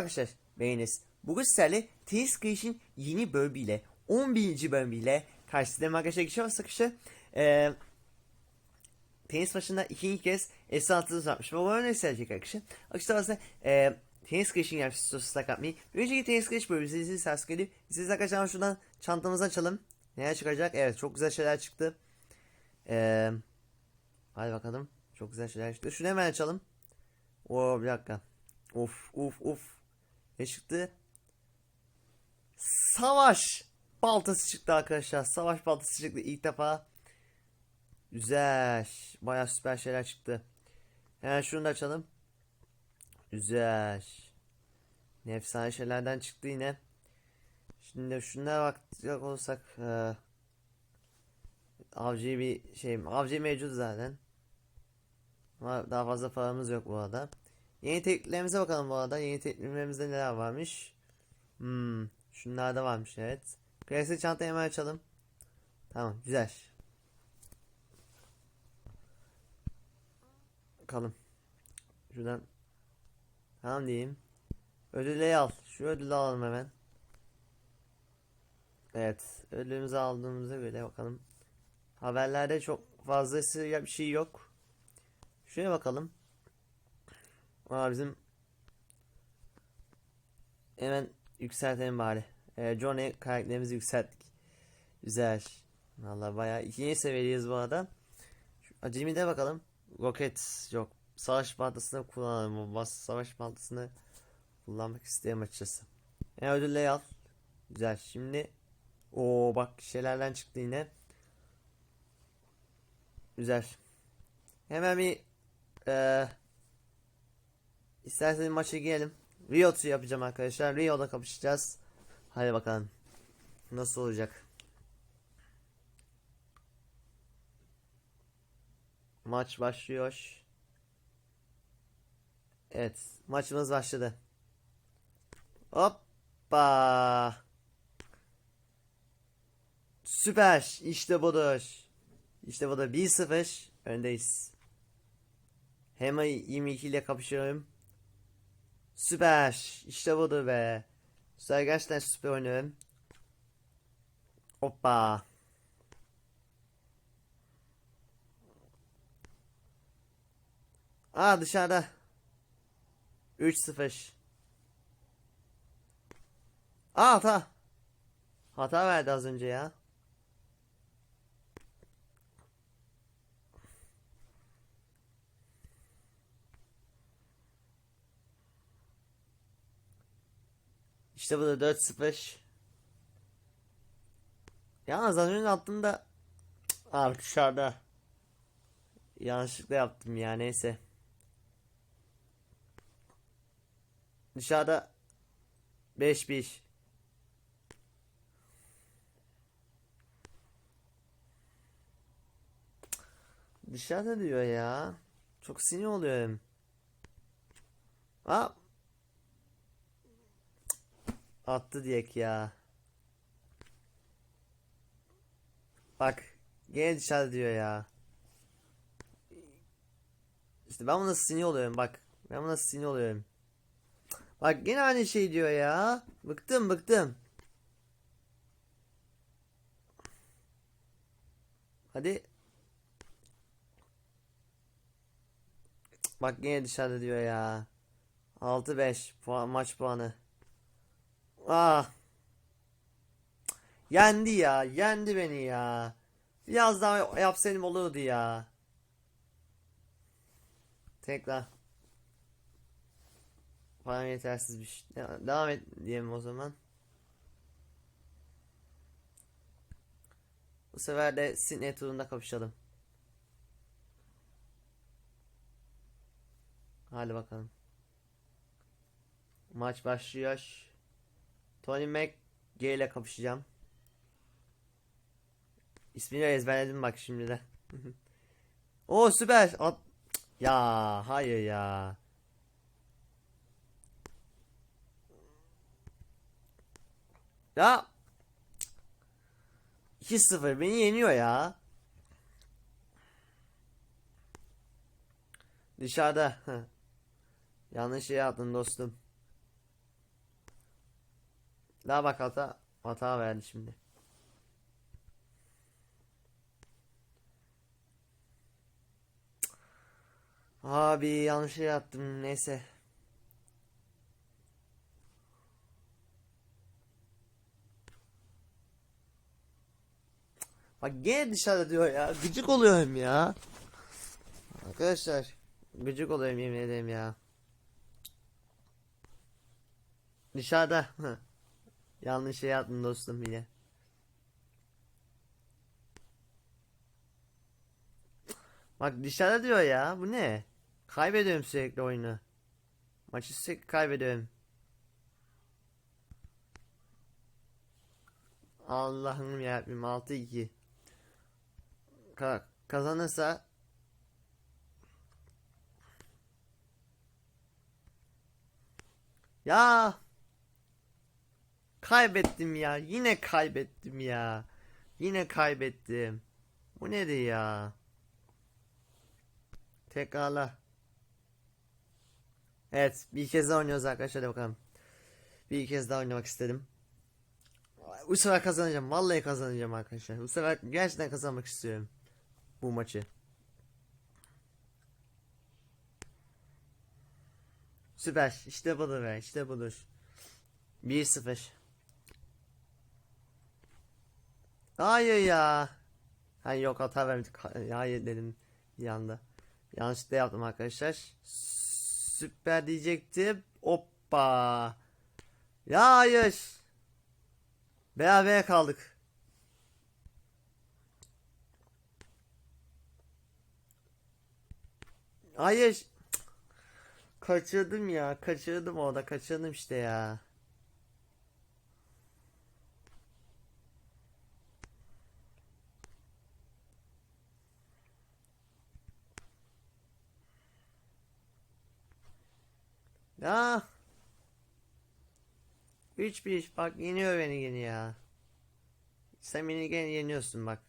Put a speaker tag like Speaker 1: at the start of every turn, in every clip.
Speaker 1: Merhaba arkadaşlar, ben Enes. Bugün sizlerle Tenis Creation yeni bölümüyle, 11. bölümüyle karşınızdayım arkadaşlar. Geçen hafta arkadaşlar, eee tenis başında ikinci kez S6'ı uzatmış. Bu bölümde gelecek arkadaşlar. Arkadaşlar aslında eee Tenis Creation gelmiş istiyorsanız like atmayı. Bir önceki Tenis Creation bölümümüzü izlediyseniz geliyor. Siz arkadaşlar şuradan çantamızı açalım. Neler çıkacak? Evet çok güzel şeyler çıktı. Eee hadi bakalım. Çok güzel şeyler çıktı. Şunu hemen açalım. Oo bir dakika. Of of of. Ne çıktı? Savaş baltası çıktı arkadaşlar. Savaş baltası çıktı ilk defa. Güzel. Baya süper şeyler çıktı. Hemen şunu da açalım. Güzel. Ne efsane şeylerden çıktı yine. Şimdi şunlara bakacak olursak eee avcı bir şey avcı mevcut zaten. Ama daha fazla paramız yok bu arada. Yeni tekliflerimize bakalım bu arada. Yeni tekliflerimizde neler varmış. Hmm, şunlar da varmış evet. Klasik çantayı hemen açalım. Tamam güzel. Bakalım. Şuradan. Tamam diyeyim. Ödülleri al. Şu ödülü alalım hemen. Evet. Ödülümüzü aldığımıza göre bakalım. Haberlerde çok fazlası bir şey yok. Şuraya bakalım. Aa bizim hemen yükseltelim bari. Ee, Johnny karakterimizi yükselttik. Güzel. Vallahi bayağı ikinci seviyeyiz bu arada. Şu Acemi'de bakalım. Roket yok. Savaş baltasını kullanalım. Bas savaş baltasını kullanmak isterim açıkçası. Yani ödülleri al. Güzel. Şimdi o bak şeylerden çıktı yine. Güzel. Hemen bir eee İsterseniz maça girelim. Rio yapacağım arkadaşlar. Rio'da kapışacağız. Hadi bakalım. Nasıl olacak? Maç başlıyor. Evet. Maçımız başladı. Hoppa. Süper. İşte budur. İşte budur. 1-0 öndeyiz. Hema 22 ile kapışıyorum. Süper. İşte budur be. Güzel gerçekten süper oynuyorum. Hoppa. Aa dışarıda. 3-0. Aa hata. Hata verdi az önce ya. İşte bu da 4-0. Yalnız az önce attığımda Aa dışarıda. Yanlışlıkla yaptım ya neyse. Dışarıda 5-1. Dışarıda diyor ya. Çok sinir oluyorum. Aa Attı diyek ya. Bak. Gene dışarı diyor ya. İşte ben buna sinir oluyorum bak. Ben buna sinir oluyorum. Bak gene aynı şey diyor ya. Bıktım bıktım. Hadi. Bak gene dışarıda diyor ya. 6-5 puan maç puanı. Ah. Yendi ya. Yendi beni ya. Biraz daha yapsaydım olurdu ya. Tekrar. Param yetersiz bir şey. Devam et diyelim o zaman. Bu sefer de Sydney turunda kapışalım. Hadi bakalım. Maç başlıyor. Tony Mac G ile kapışacağım. İsmini ezberledim bak şimdi de. O süper. At ya hayır ya. Ya 2-0 beni yeniyor ya. Dışarıda. Yanlış şey yaptın dostum. Daha bak hata hata verdi şimdi. Abi yanlış şey yaptım neyse. Bak gene dışarıda diyor ya. Gıcık oluyorum ya. Arkadaşlar gıcık oluyorum yemin ederim ya. Dışarıda. Yanlış şey yaptım dostum yine. Bak dışarıda diyor ya. Bu ne? Kaybediyorum sürekli oyunu. Maçı sürekli kaybediyorum. Allah'ım yarabbim 6-2. Ka kazanırsa Ya kaybettim ya. Yine kaybettim ya. Yine kaybettim. Bu nedir ya? Tekrarla. Evet, bir kez daha oynuyoruz arkadaşlar. Hadi bakalım. Bir kez daha oynamak istedim. Bu sefer kazanacağım. Vallahi kazanacağım arkadaşlar. Bu sefer gerçekten kazanmak istiyorum. Bu maçı. Süper. İşte budur be. İşte budur. 1-0. Hayır ya. Ha yok hata vermedik. Ha- Hayır dedim bir anda. Yanlışlıkla yaptım arkadaşlar. Süper diyecektim. Hoppa. Ya hayır. Beraber kaldık. Hayır. Kaçırdım ya. Kaçırdım orada. Kaçırdım işte. Ya. 3-1 bak yeniyor beni yine ya. Sen beni gene yeniyorsun bak.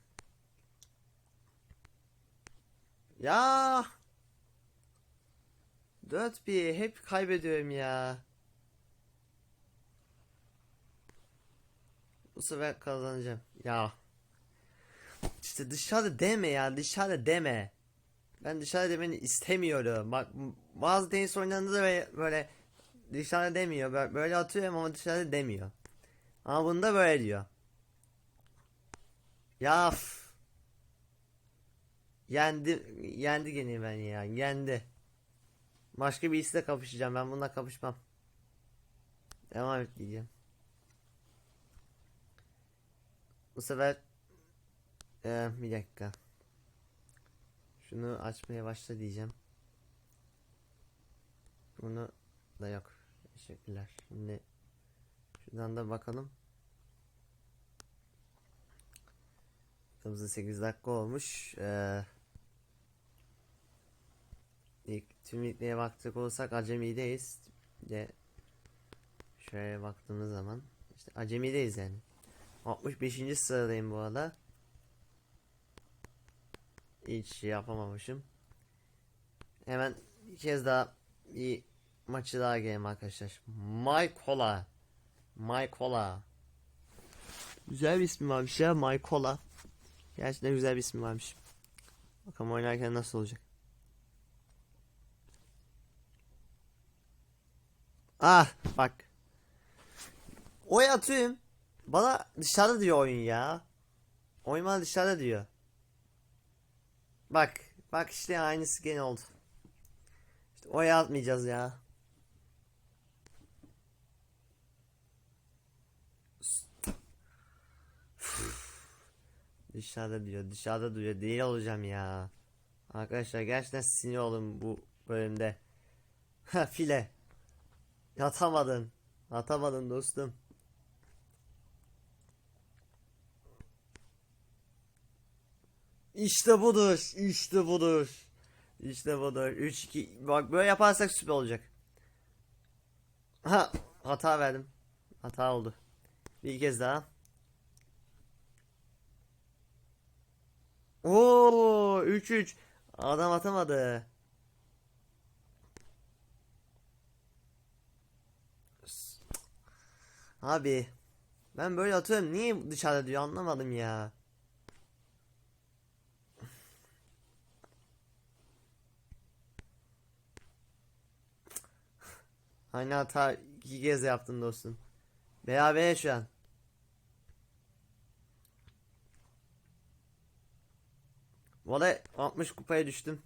Speaker 1: Ya. 4-1 hep kaybediyorum ya. Bu sefer kazanacağım. Ya. İşte dışarıda deme ya dışarıda deme. Ben dışarıda demeni istemiyorum. Bak bazı tenis oyunlarında da böyle, dışarıda demiyor. Böyle, atıyorum ama dışarıda demiyor. Ama bunda böyle diyor. Ya f- Yendi yendi gene ben ya. Yendi. Başka birisiyle kapışacağım. Ben bununla kapışmam. Devam et diyeceğim. Bu sefer Ee, bir dakika. Şunu açmaya başla diyeceğim. Bunu da yok. Teşekkürler. Şimdi şuradan da bakalım. Hızlı 8 dakika olmuş. Ee, ilk tüm liglere bakacak olursak acemideyiz. De şöyle baktığımız zaman işte acemideyiz yani. 65. sıradayım bu arada. Hiç şey yapamamışım. Hemen bir kez daha bir maçı daha geleyim arkadaşlar. Maykola. Maykola. Güzel bir ismi varmış ya Maykola. Gerçekten güzel bir ismi varmış. Bakalım oynarken nasıl olacak. Ah bak. Oy atıyorum. Bana dışarıda diyor oyun ya. Oyun bana dışarıda diyor. Bak. Bak işte aynısı gene oldu. İşte oy atmayacağız ya. Dışarıda diyor. Dışarıda diyor. Değil olacağım ya. Arkadaşlar gerçekten sinir oldum bu bölümde. Ha file. Yatamadın. Atamadın dostum. İşte budur. İşte budur. İşte budur. 3-2. Bak böyle yaparsak süper olacak. Ha hata verdim. Hata oldu. Bir kez daha. Oo 3-3. Adam atamadı. Abi Ben böyle atıyorum. Niye dışarıda diyor anlamadım ya. Aynı hata iki kez yaptın dostum. Beraber şu an. Valla 60 kupaya düştüm.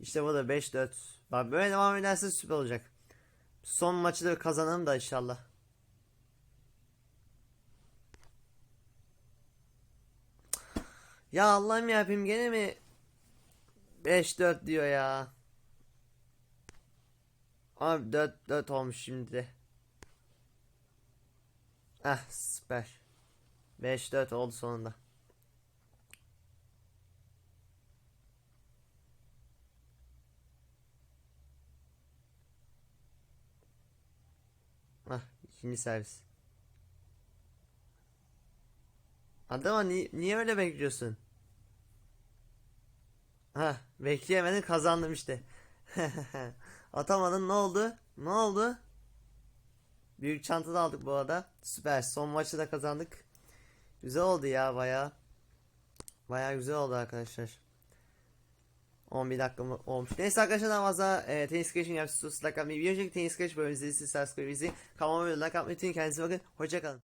Speaker 1: İşte bu da 5-4. Bak böyle devam ederse süper olacak. Son maçı da kazanalım da inşallah. Ya Allah'ım ya yapayım gene mi 5-4 diyor ya. Abi 4-4 olmuş şimdi. Ah süper. 5-4 oldu sonunda. Ah ikinci servis. Adama ni niye öyle bekliyorsun? Ha bekleyemedin kazandım işte. Atamadın ne oldu? Ne oldu? Büyük çanta da aldık bu arada. Süper. Son maçı da kazandık. Güzel oldu ya baya. Baya güzel oldu arkadaşlar. 11 dakika olmuş. Neyse arkadaşlar daha fazla e, tenis geçin yapsız like atmayı. Bir önceki tenis geç bölümümüzde siz subscribe bizi. Kanalıma abone olmayı, like atmayı unutmayın. Kendinize bakın. Hoşçakalın.